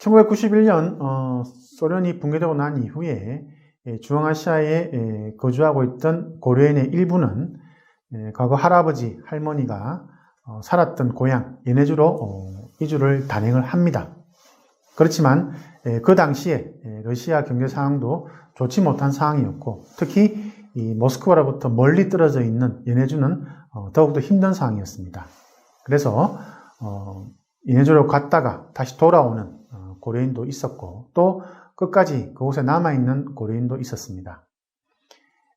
1991년 어, 소련이 붕괴되고 난 이후에 예, 중앙아시아에 예, 거주하고 있던 고려인의 일부는 예, 과거 할아버지, 할머니가 어, 살았던 고향 예네주로 어, 이주를 단행을 합니다. 그렇지만 예, 그 당시에 예, 러시아 경제 상황도 좋지 못한 상황이었고 특히 이 모스크바로부터 멀리 떨어져 있는 예네주는 어, 더욱더 힘든 상황이었습니다. 그래서 어, 예네주로 갔다가 다시 돌아오는 어, 고려인도 있었고 또 끝까지 그곳에 남아있는 고려인도 있었습니다.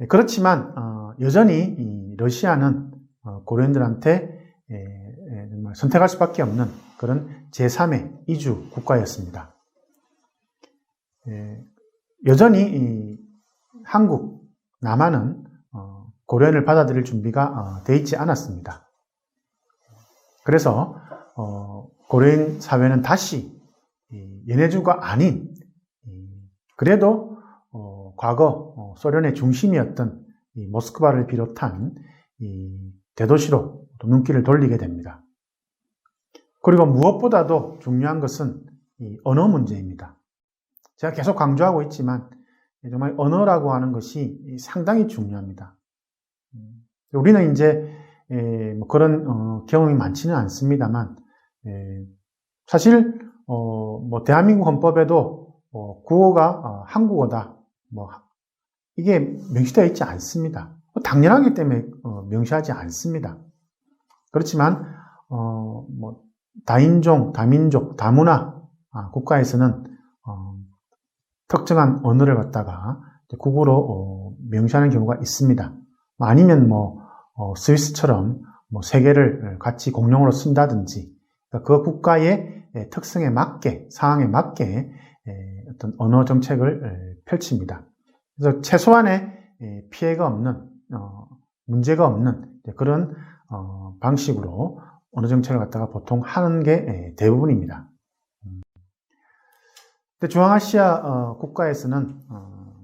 예, 그렇지만 어, 여전히 이 러시아는 어, 고려인들한테 예, 예, 선택할 수밖에 없는 그런 제3의 이주 국가였습니다. 예, 여전히 이 한국, 남한은 어, 고려인을 받아들일 준비가 어, 돼 있지 않았습니다. 그래서 어, 고려인 사회는 다시 이 예네주가 아닌 이 그래도 어, 과거 어, 소련의 중심이었던 이 모스크바를 비롯한 이 대도시로 또 눈길을 돌리게 됩니다. 그리고 무엇보다도 중요한 것은 이 언어 문제입니다. 제가 계속 강조하고 있지만 정말 언어라고 하는 것이 상당히 중요합니다. 우리는 이제 에, 뭐 그런 어, 경험이 많지는 않습니다만 에, 사실 어, 뭐 대한민국 헌법에도 어, 국어가 어, 한국어다 뭐 이게 명시되어 있지 않습니다. 뭐 당연하기 때문에 어, 명시하지 않습니다. 그렇지만 어, 뭐 다인종, 다민족, 다문화 아, 국가에서는 어, 특정한 언어를 갖다가 국어로 어, 명시하는 경우가 있습니다. 아니면 뭐 어, 스위스처럼 뭐 세 개를 같이 공용어로 쓴다든지 그러니까 그 국가의 예, 특성에 맞게 상황에 맞게 예, 어떤 언어 정책을 예, 펼칩니다. 그래서 최소한의 예, 피해가 없는 어, 문제가 없는 그런 어, 방식으로 언어 정책을 갖다가 보통 하는 게 예, 대부분입니다. 중앙아시아 어, 국가에서는 어,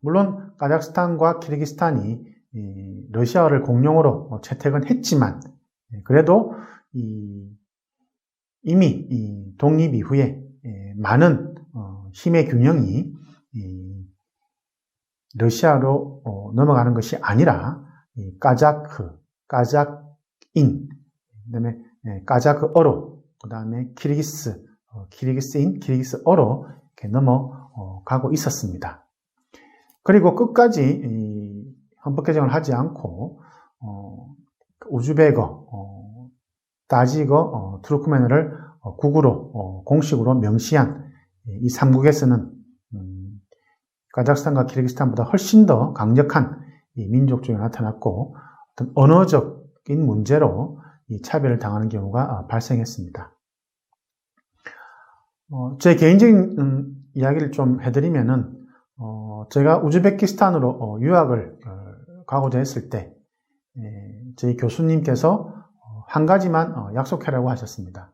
물론 카자흐스탄과 키르기스탄이 이 러시아어를 공용어로 어, 채택은 했지만 예, 그래도 이 이미 이 독립 이후에 예, 많은 어, 힘의 균형이 이 러시아로 어, 넘어가는 것이 아니라 이 까자크, 까자크인, 그다음에 예, 까자크어로, 그다음에 키르기스, 어, 키르기스인, 키르기스어로 이렇게 넘어가고 있었습니다. 그리고 끝까지 이 헌법 개정을 하지 않고 어, 우즈베거, 어, 따지거, 어, 투르크메네를 어, 국으로 어, 공식으로 명시한 이 삼국에서는 음, 카자흐스탄과 키르기스탄보다 훨씬 더 강력한 이 민족주의가 나타났고 어떤 언어적인 문제로 이 차별을 당하는 경우가 어, 발생했습니다. 어, 제 개인적인 음, 이야기를 좀 해드리면은 어, 제가 우즈베키스탄으로 어, 유학을 어, 가고자 했을 때 예, 저희 교수님께서 어, 한 가지만 어, 약속해라고 하셨습니다.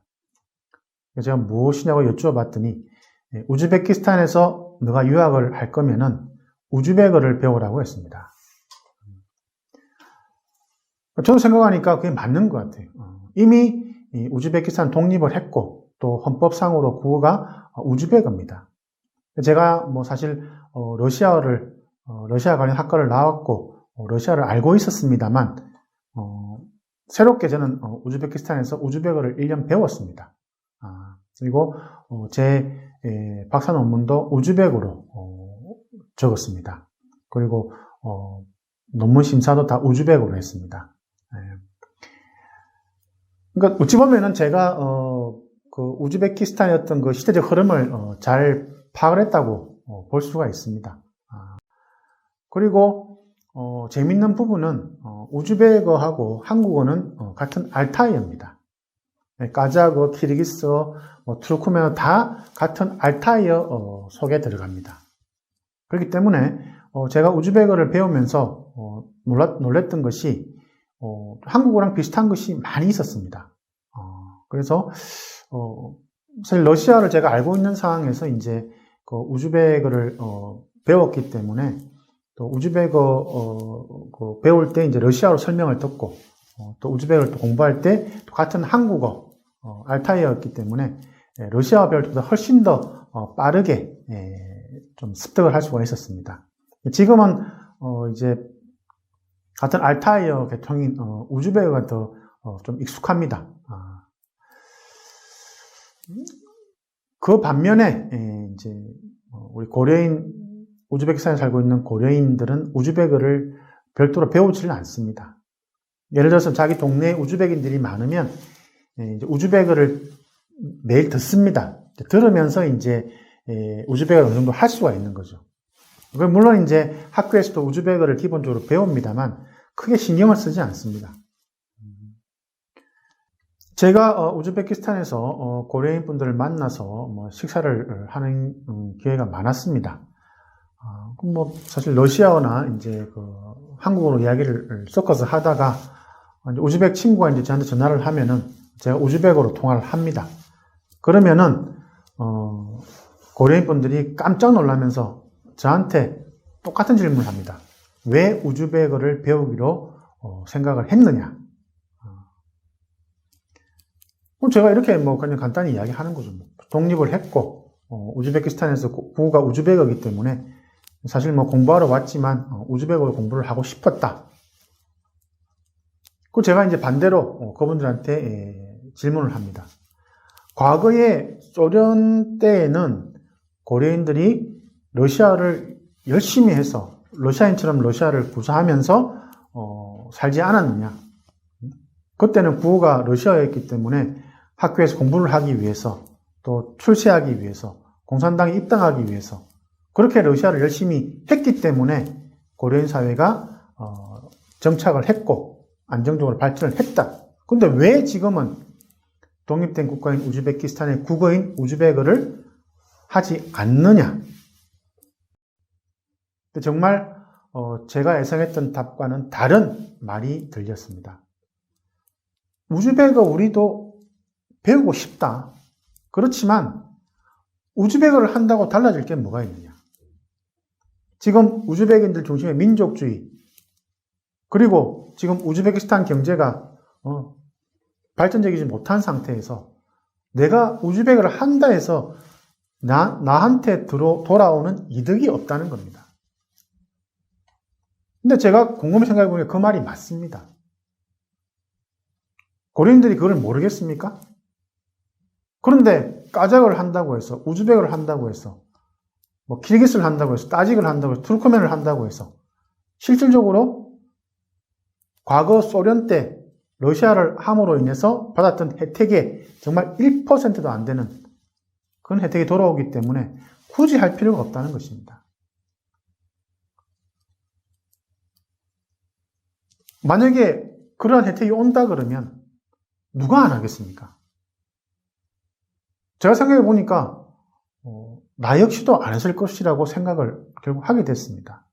제가 무엇이냐고 여쭈어봤더니 예, 우즈베키스탄에서 너가 유학을 할 거면은 우즈베거를 배우라고 했습니다. 저도 생각하니까 그게 맞는 것 같아요. 어, 이미 이 우즈베키스탄 독립을 했고 또 헌법상으로 국어가 우즈베거입니다. 제가 뭐 사실 어, 러시아어를 어, 러시아 관련 학과를 나왔고 어, 러시아를 알고 있었습니다만 어, 새롭게 저는 어, 우즈베키스탄에서 우즈베거를 1년 배웠습니다. 아, 그리고 어, 제 에, 박사 논문도 우즈베거로 어, 적었습니다. 그리고 어, 논문 심사도 다 우즈베거로 했습니다. 예. 그러니까 어찌 보면은 제가 어, 그 우즈베키스탄의 어떤 그 시대적 흐름을 어, 잘 파악을 했다고 어, 볼 수가 있습니다. 아, 그리고 어, 재밌는 부분은 어, 우즈베거하고 한국어는 어, 같은 알타이어입니다. 네, 까자거, 키르기스어, 뭐, 투르크메어 다 같은 알타이어 어, 속에 들어갑니다. 그렇기 때문에 어, 제가 우즈베거를 배우면서 어, 놀랐, 놀랬던 것이 어, 한국어랑 비슷한 것이 많이 있었습니다. 어, 그래서 어, 사실 러시아를 제가 알고 있는 상황에서 이제 그 우즈베거를 어, 배웠기 때문에 또 우즈베거 어, 그 배울 때 이제 러시아로 설명을 듣고 어, 또 우즈베거를 또 공부할 때 같은 한국어 어, 알타이어였기 때문에 예, 러시아와 별도보다 훨씬 더 어, 빠르게 예, 좀 습득을 할 수가 있었습니다. 지금은 어, 이제 같은 알타이어 계통인 어, 우즈베크가 더좀 익숙합니다. 아. 그 반면에 예, 이제 어, 우리 고려인 우즈베키스탄에 살고 있는 고려인들은 우즈베크를 별도로 배우지는 않습니다. 예를 들어서 자기 동네에 우즈베크인들이 많으면 예, 우즈베크를 매일 듣습니다. 들으면서 이제 예, 우즈베크를 어느 정도 할 수가 있는 거죠. 물론 이제 학교에서도 우즈베크를 기본적으로 배웁니다만 크게 신경을 쓰지 않습니다. 제가 어, 우즈베키스탄에서 어, 고려인 분들을 만나서 뭐 식사를 하는 음, 기회가 많았습니다. 아, 뭐 사실 러시아어나 이제 그 한국어로 이야기를 섞어서 하다가 우즈벡 친구가 이제 저한테 전화를 하면은 제가 우즈벡어로 통화를 합니다. 그러면은 어, 고려인 분들이 깜짝 놀라면서 저한테 똑같은 질문을 합니다. 왜 우즈벡어를 배우기로 어, 생각을 했느냐? 그럼 제가 이렇게 뭐 그냥 간단히 이야기하는 거죠. 뭐. 독립을 했고 어, 우즈베키스탄에서 부가 우즈베크이기 때문에 사실 뭐 공부하러 왔지만 어, 우즈베크어 공부를 하고 싶었다. 그 제가 이제 반대로 어, 그분들한테 예, 질문을 합니다. 과거에 소련 때에는 고려인들이 러시아를 열심히 해서 러시아인처럼 러시아를 구사하면서 어, 살지 않았느냐? 그때는 구호가 러시아였기 때문에 학교에서 공부를 하기 위해서 또 출세하기 위해서 공산당에 입당하기 위해서 그렇게 러시아를 열심히 했기 때문에 고려인 사회가 어, 정착을 했고 안정적으로 발전을 했다. 근데 왜 지금은 독립된 국가인 우즈베키스탄의 국어인 우즈베크를 하지 않느냐? 정말 어, 제가 예상했던 답과는 다른 말이 들렸습니다. 우즈베크 우리도 배우고 싶다. 그렇지만 우즈베크를 한다고 달라질 게 뭐가 있느냐? 지금 우즈베크인들 중심의 민족주의 그리고 지금 우즈베키스탄 경제가 어, 발전적이지 못한 상태에서 내가 우즈베크를 한다 해서 나, 나한테 들어, 돌아오는 이득이 없다는 겁니다. 근데 제가 곰곰이 생각해보니 그 말이 맞습니다. 고려인들이 그걸 모르겠습니까? 그런데 까작을 한다고 해서 우즈벡을 한다고 해서 뭐 키르기스를 한다고 해서 따직을 한다고 해서 투르크멘을 한다고 해서 실질적으로 과거 소련 때 러시아를 함으로 인해서 받았던 혜택의 정말 1%도 안 되는 그런 혜택이 돌아오기 때문에 굳이 할 필요가 없다는 것입니다. 만약에 그러한 혜택이 온다 그러면 누가 안 하겠습니까? 제가 생각해 보니까 어, 나 역시도 안 했을 것이라고 생각을 결국 하게 됐습니다.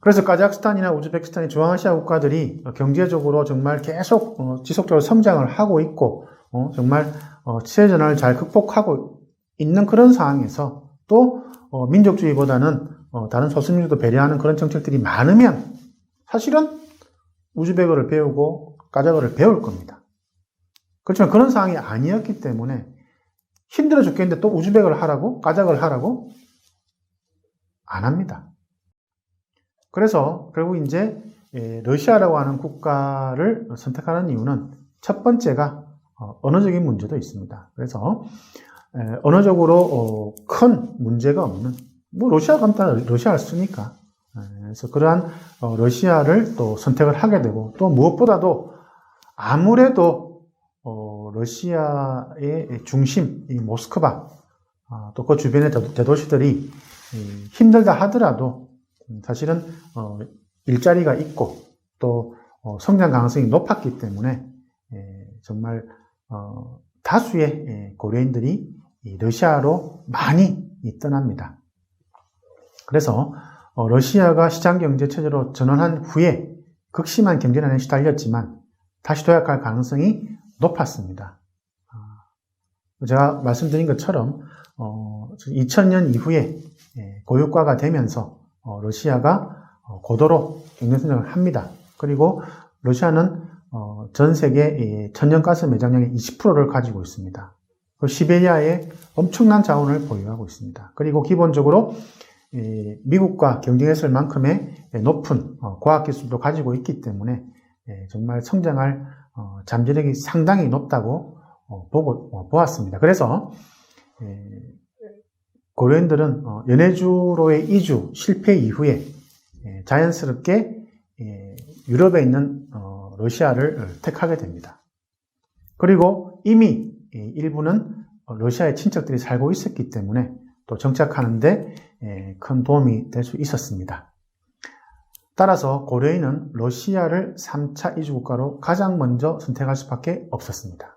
그래서 카자흐스탄이나 우즈베키스탄이 중앙아시아 국가들이 경제적으로 정말 계속 어, 지속적으로 성장을 하고 있고 어, 정말 치해 전환을 잘 극복하고 있는 그런 상황에서 또 민족주의보다는 다른 소수민족도 배려하는 그런 정책들이 많으면 사실은 우즈베크를 배우고 까자흐를 배울 겁니다. 그렇지만 그런 상황이 아니었기 때문에 힘들어 죽겠는데 또 우즈벡을 하라고? 까작을 하라고? 안 합니다. 그래서 결국 이제 예, 러시아라고 하는 국가를 선택하는 이유는 첫 번째가 어, 언어적인 문제도 있습니다. 그래서 언어적으로 어, 큰 문제가 없는 뭐 러시아가 다 러시아를 쓰니까 그래서 그러한 어, 러시아를 또 선택을 하게 되고 또 무엇보다도 아무래도 러시아의 중심, 이 모스크바, 아, 또그 주변의 대도시들이 힘들다 하더라도 사실은 어, 일자리가 있고 또 어, 성장 가능성이 높았기 때문에 정말 어, 다수의 고려인들이 러시아로 많이 떠납니다. 그래서 러시아가 시장 경제 체제로 전환한 후에 극심한 경제난에 시달렸지만 다시 도약할 가능성이 높았습니다. 아, 제가 말씀드린 것처럼 2000년 어, 이후에 예, 고유가가 되면서 어, 러시아가 어, 고도로 경제 성장을 합니다. 그리고 러시아는 어, 전 세계 이 천연가스 매장량의 20%를 가지고 있습니다. 그 시베리아에 엄청난 자원을 보유하고 있습니다. 그리고 기본적으로 이 미국과 경쟁했을 만큼의 높은 어, 과학기술도 가지고 있기 때문에 예, 정말 성장할 어, 잠재력이 상당히 높다고 어, 보고 어, 보았습니다. 그래서 예, 고려인들은 어, 연해주로의 이주 실패 이후에 예, 자연스럽게 예, 유럽에 있는 어, 러시아를 택하게 됩니다. 그리고 이미 이 일부는 어, 러시아의 친척들이 살고 있었기 때문에 또 정착하는데 예, 큰 도움이 될 수 있었습니다. 따라서 고려인은 러시아를 3차 이주국가로 가장 먼저 선택할 수밖에 없었습니다.